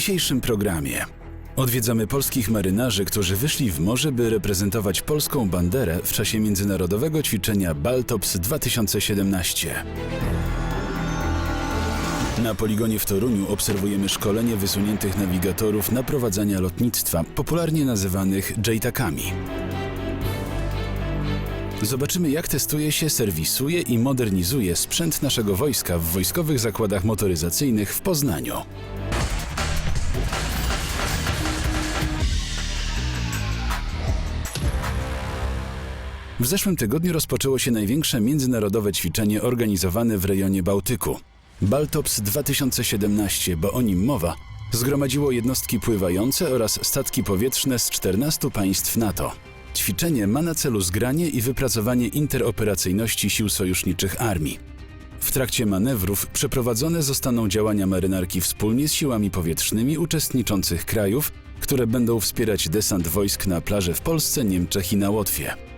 dzisiejszym programie odwiedzamy polskich marynarzy, którzy wyszli w morze, by reprezentować polską banderę w czasie międzynarodowego ćwiczenia Baltops 2017. Na poligonie w Toruniu obserwujemy szkolenie wysuniętych nawigatorów naprowadzania lotnictwa, popularnie nazywanych JTAKami. Zobaczymy, jak testuje się, serwisuje i modernizuje sprzęt naszego wojska w wojskowych zakładach motoryzacyjnych w Poznaniu. W zeszłym tygodniu rozpoczęło się największe międzynarodowe ćwiczenie organizowane w rejonie Bałtyku. Baltops 2017, bo o nim mowa, zgromadziło jednostki pływające oraz statki powietrzne z 14 państw NATO. Ćwiczenie ma na celu zgranie i wypracowanie interoperacyjności sił sojuszniczych armii. W trakcie manewrów przeprowadzone zostaną działania marynarki wspólnie z siłami powietrznymi uczestniczących krajów, które będą wspierać desant wojsk na plaże w Polsce, Niemczech i na Łotwie.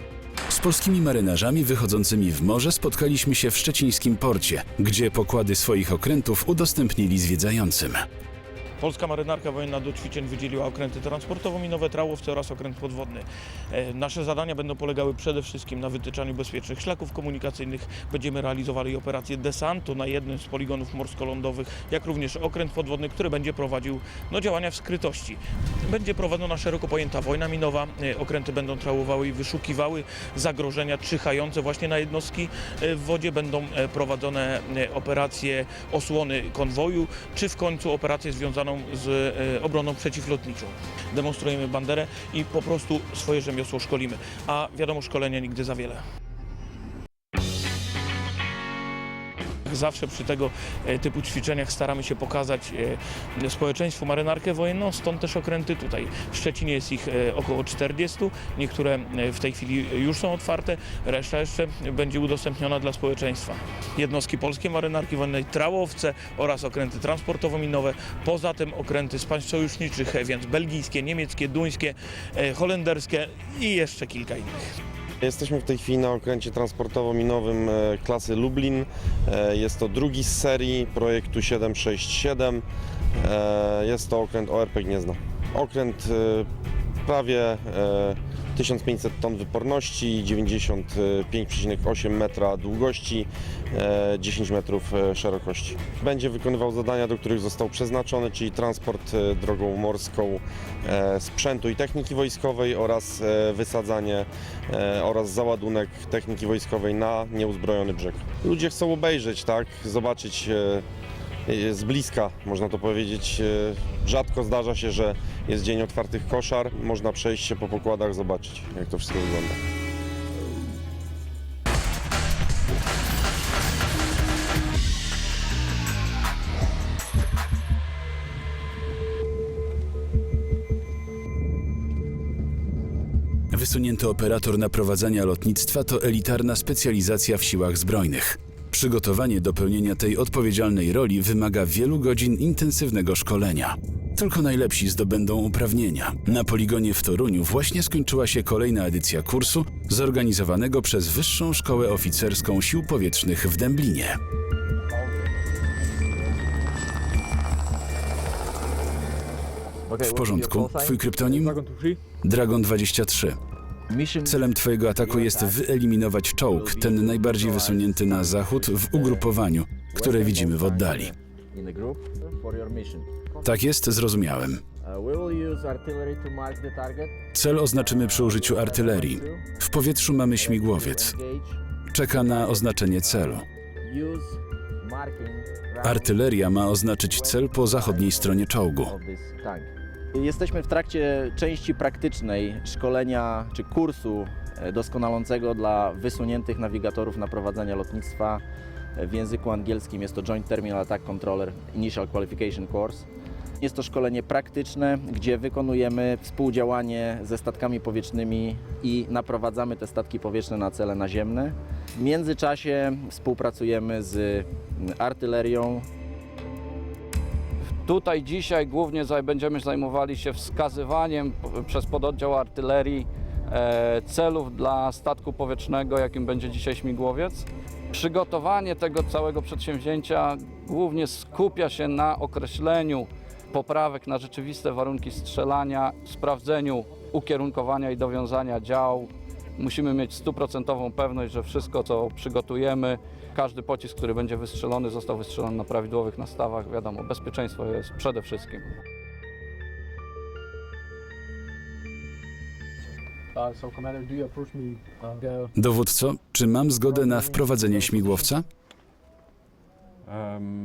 Z polskimi marynarzami wychodzącymi w morze spotkaliśmy się w szczecińskim porcie, gdzie pokłady swoich okrętów udostępnili zwiedzającym. Polska marynarka wojenna do ćwiczeń wydzieliła okręty transportowo-minowe, trałowce oraz okręt podwodny. E, Nasze zadania będą polegały przede wszystkim na wytyczaniu bezpiecznych szlaków komunikacyjnych. Będziemy realizowali operację desantu na jednym z poligonów morsko-lądowych, jak również okręt podwodny, który będzie prowadził no, działania w skrytości. Będzie prowadzona szeroko pojęta wojna minowa. E, Okręty będą trałowały i wyszukiwały zagrożenia czyhające właśnie na jednostki e, w wodzie. Będą prowadzone operacje osłony konwoju, czy w końcu operację z e, obroną przeciwlotniczą. Demonstrujemy banderę i po prostu swoje rzemiosło szkolimy. A wiadomo, szkolenia nigdy za wiele. Zawsze przy tego e, typu ćwiczeniach staramy się pokazać e, społeczeństwu marynarkę wojenną, stąd też okręty tutaj. W Szczecinie jest ich e, około 40, niektóre w tej chwili już są otwarte, reszta jeszcze będzie udostępniona dla społeczeństwa. Jednostki polskiej marynarki wojennej, trałowce oraz okręty transportowo-minowe, poza tym okręty z państw sojuszniczych, więc belgijskie, niemieckie, duńskie, holenderskie i jeszcze kilka innych. Jesteśmy w tej chwili na okręcie transportowo-minowym e, klasy Lublin. E, Jest to drugi z serii projektu 767. E, Jest to okręt ORP Gniezno. Okręt prawie 1500 ton wyporności, 95,8 metra długości, e, 10 metrów e, szerokości. Będzie wykonywał zadania, do których został przeznaczony, czyli transport e, drogą morską e, sprzętu i techniki wojskowej oraz e, wysadzanie e, oraz załadunek techniki wojskowej na nieuzbrojony brzeg. Ludzie chcą obejrzeć, tak, zobaczyć e, e, z bliska, można to powiedzieć. E, Rzadko zdarza się, że jest dzień otwartych koszar, można przejść się po pokładach, zobaczyć jak to wszystko wygląda. Wysunięty operator naprowadzania lotnictwa to elitarna specjalizacja w siłach zbrojnych. Przygotowanie do pełnienia tej odpowiedzialnej roli wymaga wielu godzin intensywnego szkolenia. Tylko najlepsi zdobędą uprawnienia. Na poligonie w Toruniu właśnie skończyła się kolejna edycja kursu zorganizowanego przez Wyższą Szkołę Oficerską Sił Powietrznych w Dęblinie. W porządku. Twój kryptonim? Dragon 23. Celem twojego ataku jest wyeliminować czołg, ten najbardziej wysunięty na zachód w ugrupowaniu, które widzimy w oddali. Tak jest, zrozumiałem. Cel oznaczymy przy użyciu artylerii. W powietrzu mamy śmigłowiec. Czeka na oznaczenie celu. Artyleria ma oznaczyć cel po zachodniej stronie czołgu. Jesteśmy w trakcie części praktycznej szkolenia czy kursu e, doskonalącego dla wysuniętych nawigatorów na prowadzenie lotnictwa. E, W języku angielskim jest to Joint Terminal Attack Controller Initial Qualification Course. Jest to szkolenie praktyczne, gdzie wykonujemy współdziałanie ze statkami powietrznymi i naprowadzamy te statki powietrzne na cele naziemne. W międzyczasie współpracujemy z artylerią, Tutaj dzisiaj głównie będziemy zajmowali się wskazywaniem przez pododdział artylerii e, celów dla statku powietrznego, jakim będzie dzisiaj śmigłowiec. Przygotowanie tego całego przedsięwzięcia głównie skupia się na określeniu poprawek na rzeczywiste warunki strzelania, sprawdzeniu ukierunkowania i dowiązania dział. Musimy mieć stuprocentową pewność, że wszystko, co przygotujemy, każdy pocisk, który będzie wystrzelony, został wystrzelony na prawidłowych nastawach. Wiadomo, bezpieczeństwo jest przede wszystkim. Uh? Uh. Dowódco, czy mam zgodę na wprowadzenie śmigłowca?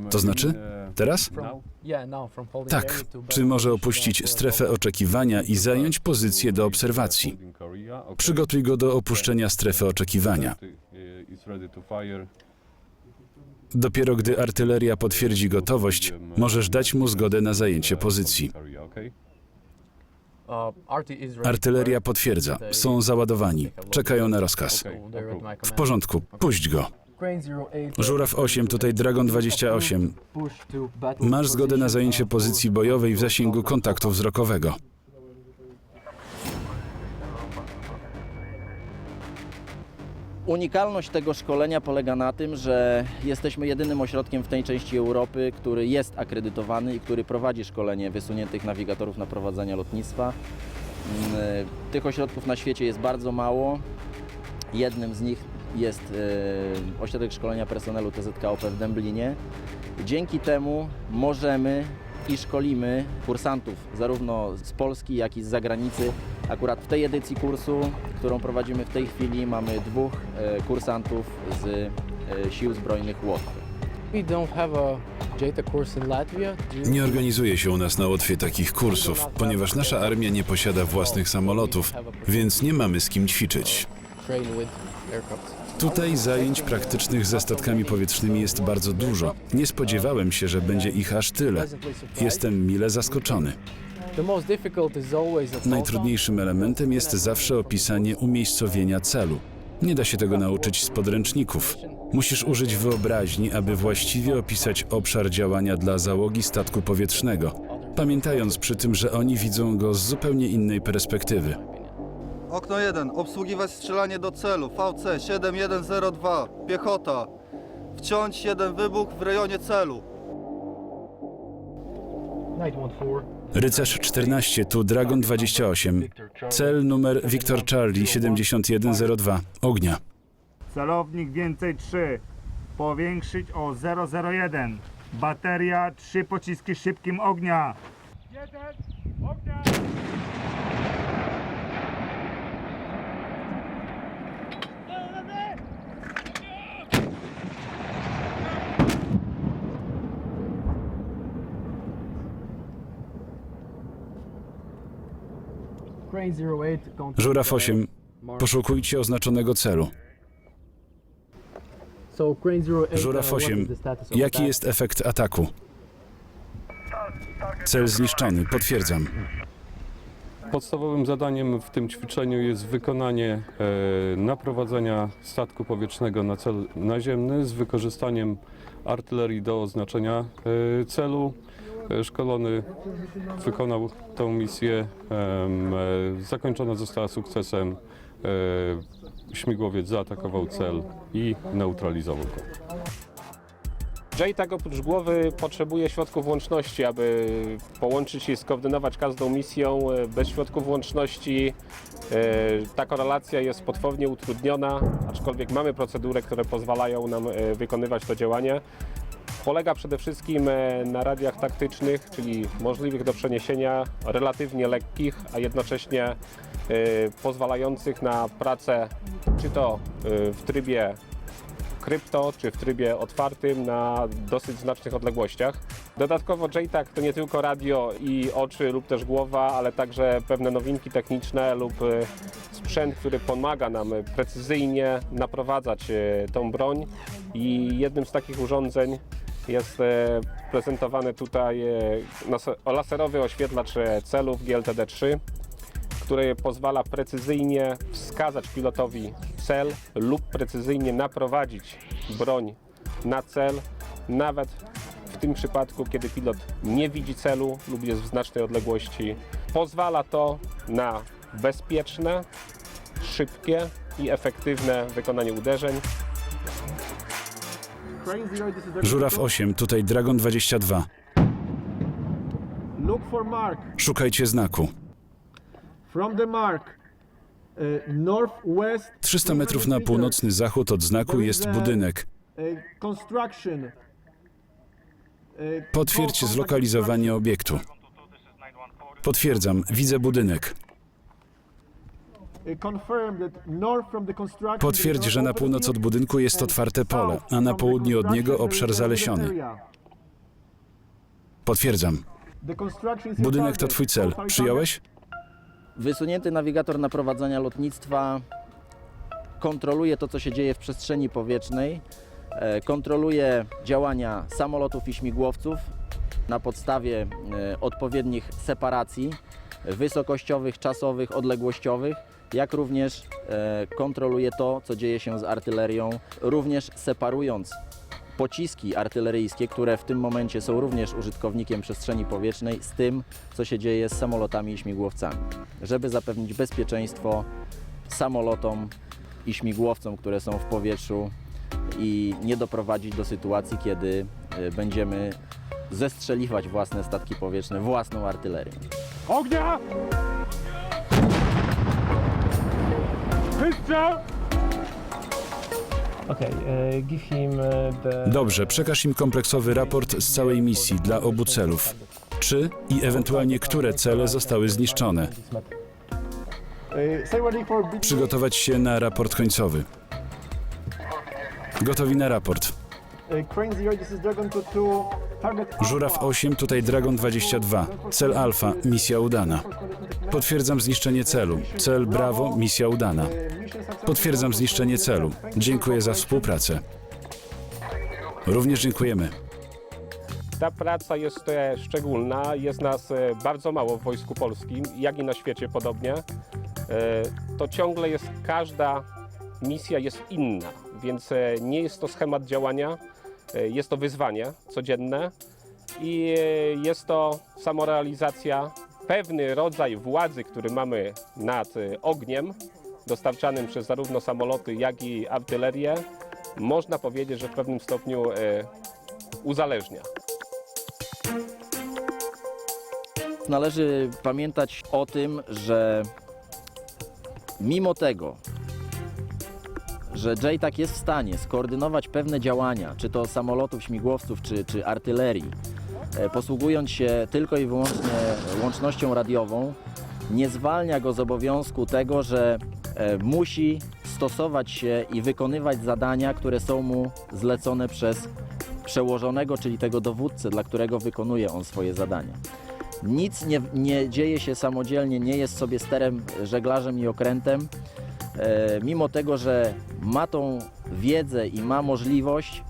To znaczy? Teraz? Tak. Czy może opuścić strefę oczekiwania i zająć pozycję do obserwacji? Przygotuj go do opuszczenia strefy oczekiwania. Dopiero gdy artyleria potwierdzi gotowość, możesz dać mu zgodę na zajęcie pozycji. Uh, Artyleria potwierdza. Są załadowani. Czekają na rozkaz. W porządku, puść go. Crane 08, Żuraw 8, tutaj Dragon 28. push to battle Masz zgodę na zajęcie pozycji bojowej w zasięgu kontaktu wzrokowego. Unikalność tego szkolenia polega na tym, że jesteśmy jedynym ośrodkiem w tej części Europy, który jest akredytowany i który prowadzi szkolenie wysuniętych nawigatorów na prowadzenie lotnictwa. Mm, e, Tych ośrodków na świecie jest bardzo mało. Jednym z nich jest e, ośrodek szkolenia personelu TZKOP w Dęblinie. Dzięki temu możemy i szkolimy kursantów zarówno z Polski, jak i z zagranicy. Akurat w tej edycji kursu, którą prowadzimy w tej chwili, mamy dwóch e, kursantów z e, Sił Zbrojnych Łotwy. We don't have a Nie organizuje się u nas na Łotwie takich kursów, ponieważ nasza armia nie posiada własnych samolotów, więc nie mamy z kim ćwiczyć. Tutaj zajęć praktycznych ze statkami powietrznymi jest bardzo dużo. Nie spodziewałem się, że będzie ich aż tyle. Jestem mile zaskoczony. Najtrudniejszym elementem jest zawsze opisanie umiejscowienia celu. Nie da się tego nauczyć z podręczników. Musisz użyć wyobraźni, aby właściwie opisać obszar działania dla załogi statku powietrznego, pamiętając przy tym, że oni widzą go z zupełnie innej perspektywy. Okno 1. Obsługiwać strzelanie do celu. VC 7102. Piechota. Wciąć jeden wybuch w rejonie celu. Rycerz 14, tu Dragon 28. Cel numer Victor Charlie 7102. Ognia. Celownik więcej 3. Powiększyć o 001. Bateria 3 pociski szybkim ognia. Crane 08. Żuraw uh, 8. mark. Poszukujcie oznaczonego celu. So Crane 08. Żuraw uh, what 8. is the status of Jaki jest efekt ataku? Cel zniszczony, potwierdzam. Podstawowym zadaniem w tym ćwiczeniu jest wykonanie e, naprowadzenia statku powietrznego na cel naziemny z wykorzystaniem artylerii do oznaczenia e, celu. E, Szkolony wykonał tę misję, e, zakończona została sukcesem. E, Śmigłowiec zaatakował cel i neutralizował go. JTAG oprócz głowy potrzebuje środków łączności, aby połączyć i skoordynować każdą misją. Bez środków łączności ta korelacja jest potwornie utrudniona, aczkolwiek mamy procedury, które pozwalają nam wykonywać to działanie. Polega przede wszystkim e, na radiach taktycznych, czyli możliwych do przeniesienia, relatywnie lekkich, a jednocześnie e, pozwalających na pracę czy to e, w trybie krypto czy w trybie otwartym na dosyć znacznych odległościach. Dodatkowo JTAG to nie tylko radio i oczy lub też głowa, ale także pewne nowinki techniczne lub sprzęt, który pomaga nam precyzyjnie naprowadzać tą broń i jednym z takich urządzeń jest e, prezentowany tutaj e, nas- laserowy oświetlacz celów GLTD-3 który pozwala precyzyjnie wskazać pilotowi cel lub precyzyjnie naprowadzić broń na cel, nawet w tym przypadku, kiedy pilot nie widzi celu lub jest w znacznej odległości. Pozwala to na bezpieczne, szybkie i efektywne wykonanie uderzeń. Żuraw 8, tutaj Dragon 22. for mark. Szukajcie znaku. From the mark. Uh, northwest. 300 metrów na północny zachód od znaku jest budynek. Construction. Uh, Potwierdź zlokalizowanie obiektu. Potwierdzam, widzę budynek. Potwierdź, że na północ od budynku jest otwarte pole, a na południe od niego obszar zalesiony. Potwierdzam. Budynek to twój cel. Przyjąłeś? Wysunięty nawigator naprowadzania lotnictwa kontroluje to, co się dzieje w przestrzeni powietrznej, e, kontroluje działania samolotów i śmigłowców na podstawie e, odpowiednich separacji wysokościowych, czasowych, odległościowych, jak również e, kontroluje to, co dzieje się z artylerią, również separując pociski artyleryjskie, które w tym momencie są również użytkownikiem przestrzeni powietrznej, z tym, co się dzieje z samolotami i śmigłowcami, żeby zapewnić bezpieczeństwo samolotom i śmigłowcom, które są w powietrzu i nie doprowadzić do sytuacji, kiedy y, będziemy zestrzeliwać własne statki powietrzne własną artylerią. Ognia! Wystrzał! Okay, uh, give him uh, the Dobrze, przekaż im kompleksowy raport z całej misji dla obu celów. Czy i ewentualnie które cele zostały zniszczone. Przygotować się na raport końcowy. Gotowi na raport. Crane Zero, this is Dragon 2 target Żuraw 8, tutaj Dragon 22. Cel Alfa, misja udana. Potwierdzam zniszczenie celu. Cel Bravo, misja udana. Potwierdzam zniszczenie celu. Dziękuję za współpracę. Również dziękujemy. Ta praca jest e, szczególna, jest nas e, bardzo mało w Wojsku Polskim, jak i na świecie podobnie. E, To ciągle jest, każda misja jest inna, więc e, nie jest to schemat działania, jest to wyzwanie codzienne i e, jest to samorealizacja, pewny rodzaj władzy, który mamy nad e, ogniem, dostarczanym przez zarówno samoloty, jak i artylerię, można powiedzieć, że w pewnym stopniu e, uzależnia. Należy pamiętać o tym, że mimo tego, że JTAC jest w stanie skoordynować pewne działania, czy to samolotów, śmigłowców, czy, czy artylerii, e, posługując się tylko i wyłącznie łącznością radiową, nie zwalnia go z obowiązku tego, że e, musi stosować się i wykonywać zadania, które są mu zlecone przez przełożonego, czyli tego dowódcę, dla którego wykonuje on swoje zadania. Nic nie, nie dzieje się samodzielnie, nie jest sobie sterem, żeglarzem i okrętem. E, mimo tego, że ma tą wiedzę i ma możliwość,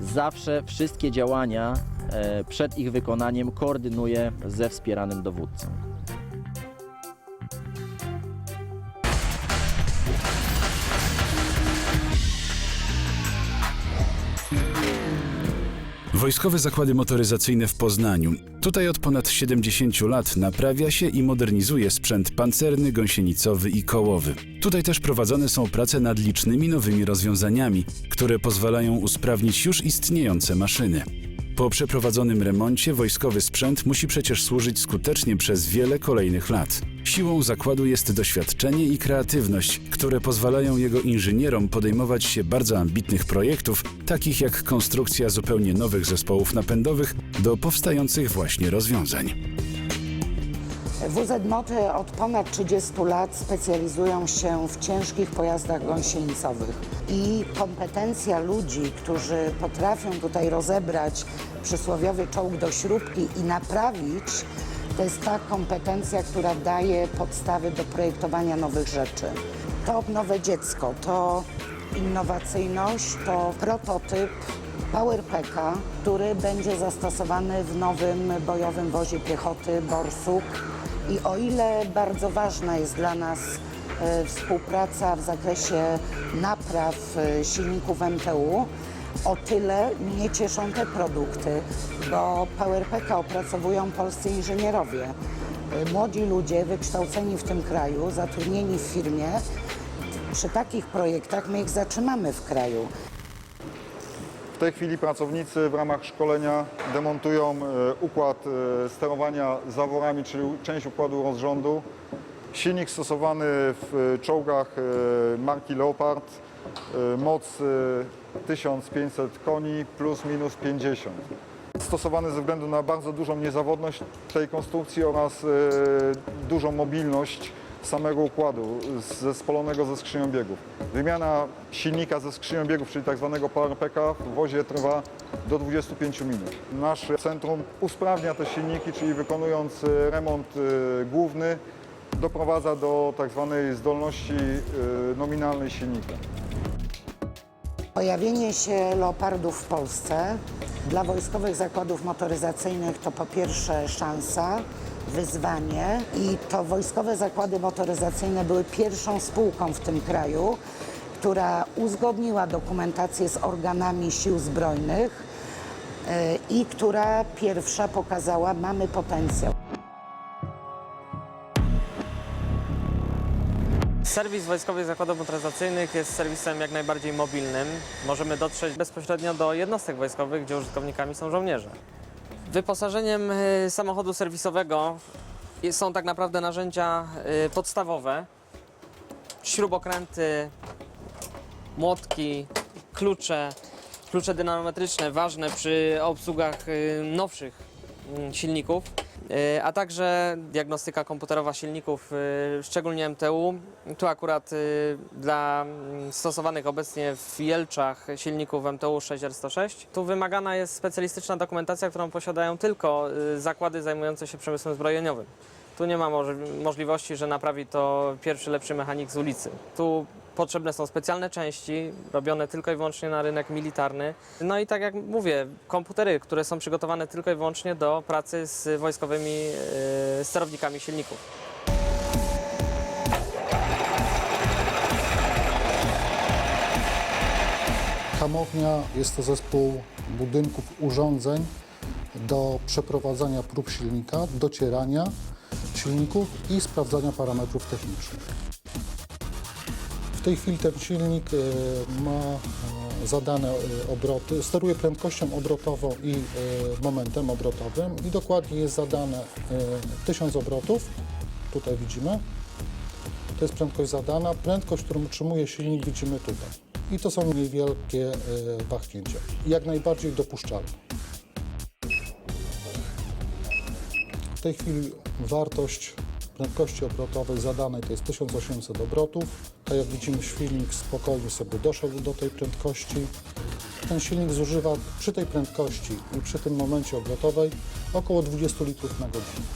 zawsze wszystkie działania e, przed ich wykonaniem koordynuje ze wspieranym dowódcą. Wojskowe zakłady motoryzacyjne w Poznaniu. Tutaj od ponad 70 lat naprawia się i modernizuje sprzęt pancerny, gąsienicowy i kołowy. Tutaj też prowadzone są prace nad licznymi nowymi rozwiązaniami, które pozwalają usprawnić już istniejące maszyny. Po przeprowadzonym remoncie wojskowy sprzęt musi przecież służyć skutecznie przez wiele kolejnych lat. Siłą zakładu jest doświadczenie i kreatywność, które pozwalają jego inżynierom podejmować się bardzo ambitnych projektów, takich jak konstrukcja zupełnie nowych zespołów napędowych do powstających właśnie rozwiązań. WZ Moty od ponad 30 lat specjalizują się w ciężkich pojazdach gąsienicowych i kompetencja ludzi, którzy potrafią tutaj rozebrać przysłowiowy czołg do śrubki i naprawić, to jest ta kompetencja, która daje podstawy do projektowania nowych rzeczy. To nowe dziecko, to innowacyjność, to prototyp PowerPeka, który będzie zastosowany w nowym bojowym wozie piechoty Borsuk. I o ile bardzo ważna jest dla nas e, współpraca w zakresie napraw e, silników MTU, o tyle mnie cieszą te produkty, bo PowerPeka opracowują polscy inżynierowie. E, Młodzi ludzie wykształceni w tym kraju, zatrudnieni w firmie. Przy takich projektach my ich zatrzymamy w kraju. Tej chwili pracownicy w ramach szkolenia demontują e, układ e, sterowania zaworami, czyli część układu rozrządu. Silnik stosowany w e, czołgach marki Leopard, moc e, 1500 koni plus minus 50. Stosowany ze względu na bardzo dużą niezawodność tej konstrukcji oraz dużą mobilność samego układu zespolonego ze skrzynią biegów. Wymiana silnika ze skrzynią biegów, czyli tak zwanego PowerPacka w wozie trwa do 25 minut. Nasze centrum usprawnia te silniki, czyli wykonując e, remont e, główny doprowadza do tak zwanej zdolności e, nominalnej silnika. Pojawienie się leopardów w Polsce dla wojskowych zakładów motoryzacyjnych to po pierwsze szansa, wyzwanie i to wojskowe zakłady motoryzacyjne były pierwszą spółką w tym kraju, która uzgodniła dokumentację z organami sił zbrojnych e, i która pierwsza pokazała, mamy potencjał. Serwis Wojskowych Zakładów Motoryzacyjnych jest serwisem jak najbardziej mobilnym. Możemy dotrzeć bezpośrednio do jednostek wojskowych, gdzie użytkownikami są żołnierze. Wyposażeniem y, samochodu serwisowego są tak naprawdę narzędzia y, podstawowe. Śrubokręty, młotki, klucze, klucze dynamometryczne, ważne przy obsługach y, nowszych mm, silników, a także diagnostyka komputerowa silników, y, szczególnie MTU. Tu akurat y, dla mm, stosowanych obecnie w Jelczach silników MTU 6R106. Tu wymagana jest specjalistyczna dokumentacja, którą posiadają tylko zakłady zajmujące się przemysłem zbrojeniowym. Tu nie ma moż- możliwości, że naprawi to pierwszy lepszy mechanik z ulicy. Tu potrzebne są specjalne części, robione tylko i wyłącznie na rynek militarny. No i tak jak mówię, komputery, które są przygotowane tylko i wyłącznie do pracy z wojskowymi e, sterownikami silników. Hamownia jest to zespół budynków, urządzeń do przeprowadzania prób silnika, docierania silników i sprawdzania parametrów technicznych. W tej chwili ten silnik e, ma e, zadane e, obroty, steruje prędkością obrotową i momentem obrotowym i dokładnie jest zadane e, 1000 obrotów, tutaj widzimy, to jest prędkość zadana. Prędkość, którą utrzymuje silnik, widzimy tutaj. I to są niewielkie wahnięcia. Jak najbardziej dopuszczalne. W tej chwili wartość prędkości obrotowej zadanej to jest 1800 obrotów. Tak jak widzimy, silnik spokojnie sobie doszedł do tej prędkości. Ten silnik zużywa przy tej prędkości i przy tym momencie obrotowej około 20 litrów na godzinę.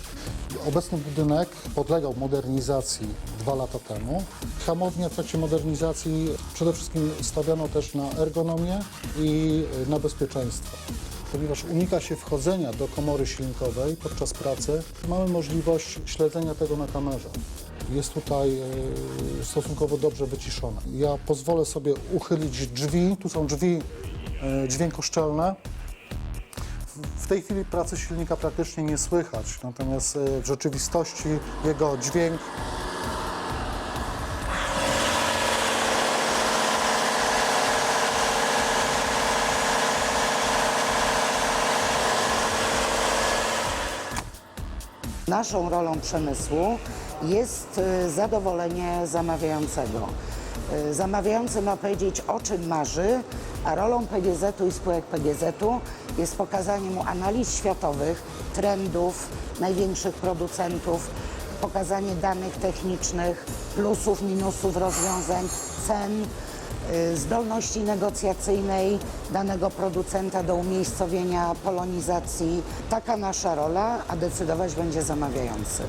Obecny budynek podlegał modernizacji dwa lata temu. Hamownia w trakcie modernizacji przede wszystkim stawiano też na ergonomię i na bezpieczeństwo. Ponieważ unika się wchodzenia do komory silnikowej podczas pracy, mamy możliwość śledzenia tego na kamerze. Jest tutaj e, stosunkowo dobrze wyciszona. Ja pozwolę sobie uchylić drzwi. Tu są drzwi e, dźwiękoszczelne. W tej chwili pracy silnika praktycznie nie słychać, natomiast e, w rzeczywistości jego dźwięk Naszą rolą przemysłu jest y, zadowolenie zamawiającego. Y, Zamawiający ma powiedzieć, o czym marzy, a rolą PGZ-u i spółek PGZ-u jest pokazanie mu analiz światowych, trendów, największych producentów, pokazanie danych technicznych, plusów, minusów rozwiązań, cen, zdolności negocjacyjnej danego producenta do umiejscowienia polonizacji. Taka nasza rola, a decydować będzie zamawiający.